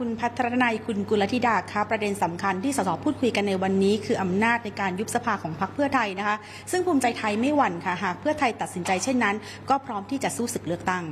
คุณพัทรนัยคุณกุลธิดาคะประเด็นสำคัญที่สสพูดคุยกันในวันนี้คืออำนาจในการยุบสภาของพรรคเพื่อไทยนะคะ ซึ่งภูมิใจไทยไม่หวั่นค่ะหากเพื่อไทยตัดสินใจเช่นนั้น ก็พร้อมที่จะสู้ศึกเลือกตั้ง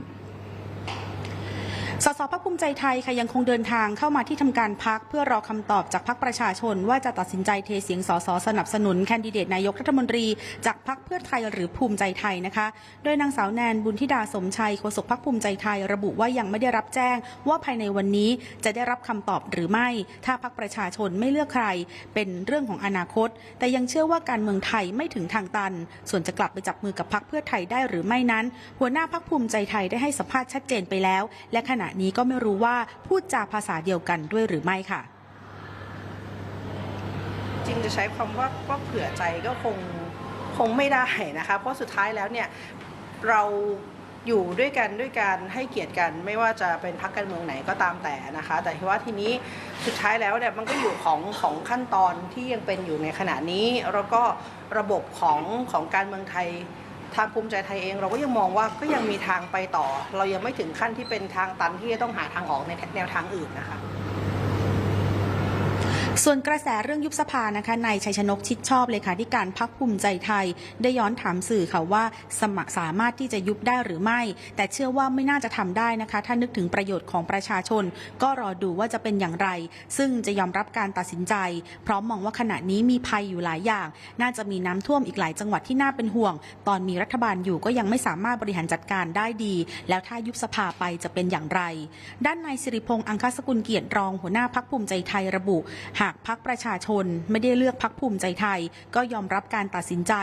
สสพักภูมิใจไทยค่ะยังคงเดินทางเข้ามาที่ทำการพักเพื่อรอคำตอบจากพักประชาชน ว่าจะตัดสินใจเทเสียงสสสนับสนุนแคนดิเดตนายกรัฐมนตรีจากพักเพื่อไทยหรือภูมิใจไทยนะคะโดยนางสาวแนนบุญธิดาสมชัยโฆษกพักภูมิใจไทย ระบุว่ายังไม่ได้รับแจ้ง ว่าภายในวันนี้จะได้รับคำตอบหรือไม่ ถ้าพักประชาชนไม่เลือกใคร เป็นเรื่องของอนาคต แต่ยังเชื่อว่าการเมืองไทยไม่ถึงทางตัน ส่วนจะกลับไปจับมือกับพักเพื่อไทยได้หรือไม่นั้น หัวหน้าพักภูมิใจไทยได้ให้สัมภาษณ์ชัดเจนไปแล้ว และขณะนี้ก็ไม่รู้ว่าพูดจาภาษาเดียวกันด้วยหรือไม่ค่ะ จริงจะใช้คำว่าว่าเผื่อใจก็คงคงไม่ได้นะคะ เพราะสุดท้ายแล้วเนี่ยเราอยู่ด้วยกันด้วยการให้เกียรติกันไม่ว่าจะเป็นพรรคการเมืองไหนก็ตามแต่นะคะ แต่ที่ว่าทีนี้สุดท้ายแล้วเนี่ยมันก็อยู่ของของขั้นตอนที่ยังเป็นอยู่ในขณะนี้ แล้วก็ระบบของของการเมืองไทย ทางภูมิใจไทยเองเราก็ยังมองว่าก็ยังมีทางไปต่อ เรายังไม่ถึงขั้นที่เป็นทางตันที่จะต้องหาทางออกในแนวทางอื่นนะคะ ส่วนกระแสเรื่องยุบสภานะคะนายชัยชนกชิดชอบเลยค่ะที่การพักภูมิใจไทย ได้ย้อนถามสื่อค่ะว่าสมัครสามารถที่จะยุบได้หรือไม่ แต่เชื่อว่าไม่น่าจะทำได้นะคะ ถ้านึกถึงประโยชน์ของประชาชน ก็รอดูว่าจะเป็นอย่างไร ซึ่งจะยอมรับการตัดสินใจ พราะมมองว่าขณะนี้มีภัยอยู่หลายอย่าง น่าจะมีน้ำท่วมอีกหลายจังหวัดที่น่าเป็นห่วง ตอนมีรัฐบาลอยู่ก็ยังไม่สามารถบริหารจัดการได้ดี แล้วถ้ายุบสภาไปจะเป็นอย่างไร ด้านนายสิริพงษ์อังคสกุลเกียรติรองหัวหน้าพักภูมิใจไทยระบุหากพักประชาชนไม่ได้เลือกพักภูมิใจไทย ก็ยอมรับการตัดสินใจ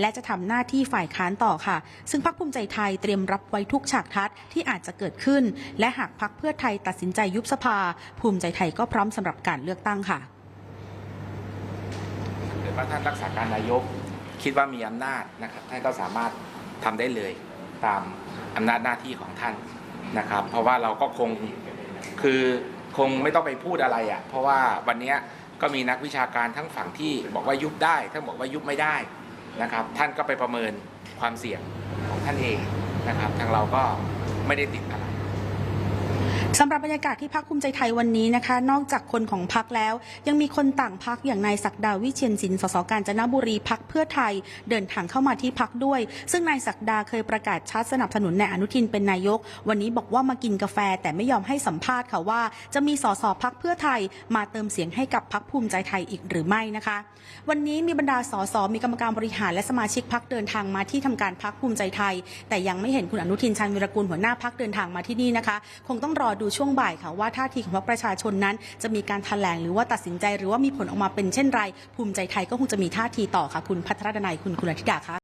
และจะทำหน้าที่ฝ่ายค้านต่อค่ะ ซึ่งพักภูมิใจไทยเตรียมรับไว้ทุกฉากทัศน์ที่อาจจะเกิดขึ้น และหากพักเพื่อไทยตัดสินใจยุบสภา ภูมิใจไทยก็พร้อมสำหรับการเลือกตั้งค่ะเกิดว่าท่านรักษาการนายกคิดว่ามีอำนาจนะครับท่านก็สามารถทำได้เลยตามอำนาจหน้าที่ของท่านนะครับ เพราะว่าเราก็คงคือคงไม่ต้องไปพูดอะไรอะ่ะ เพราะว่าวันนี้ ก็มีนักวิชาการทั้งฝั่งที่บอกว่ายุบได้ ทั้งบอกว่ายุบไม่ได้นะครับ ท่านก็ไปประเมินความเสี่ยงของท่านเองนะครับ ทางเราก็ไม่ได้ติดอะไร สำหรับบรรยากาศที่พักภูมิใจไทยวันนี้นะคะ นอกจากคนของพักแล้ว ยังมีคนต่างพักอย่างนายศักดาวิเชียนสินสสกาญจนบุรีพักเพื่อไทยเดินทางเข้ามาที่พักด้วย ซึ่งนายศักดาเคยประกาศชัดสนับสนุนนายอนุทินเป็นนายก วันนี้บอกว่ามากินกาแฟแต่ไม่ยอมให้สัมภาษณ์ค่ะว่า จะมีสสพักเพื่อไทย มาเติมเสียงให้กับพักภูมิใจไทยอีกหรือไม่นะคะ วันนี้มีบรรดาสสมีกรรมการบริหารและสมาชิกพักเดินทางมาที่ทำการพักภูมิใจไทย แต่ยังไม่เห็นคุณอนุทินชาญวิรกูลหัวหน้าพักเดินทางมาที่นี่นะคะ คงต้องรอดูช่วงบ่ายค่ะว่าท่าทีของพรรคประชาชนนั้น จะมีการแถลงหรือว่าตัดสินใจหรือว่ามีผลออกมาเป็นเช่นไร ภูมิใจไทยก็คงจะมีท่าทีต่อค่ะ คุณพัทรดนัยคุณคุณธิดาคะ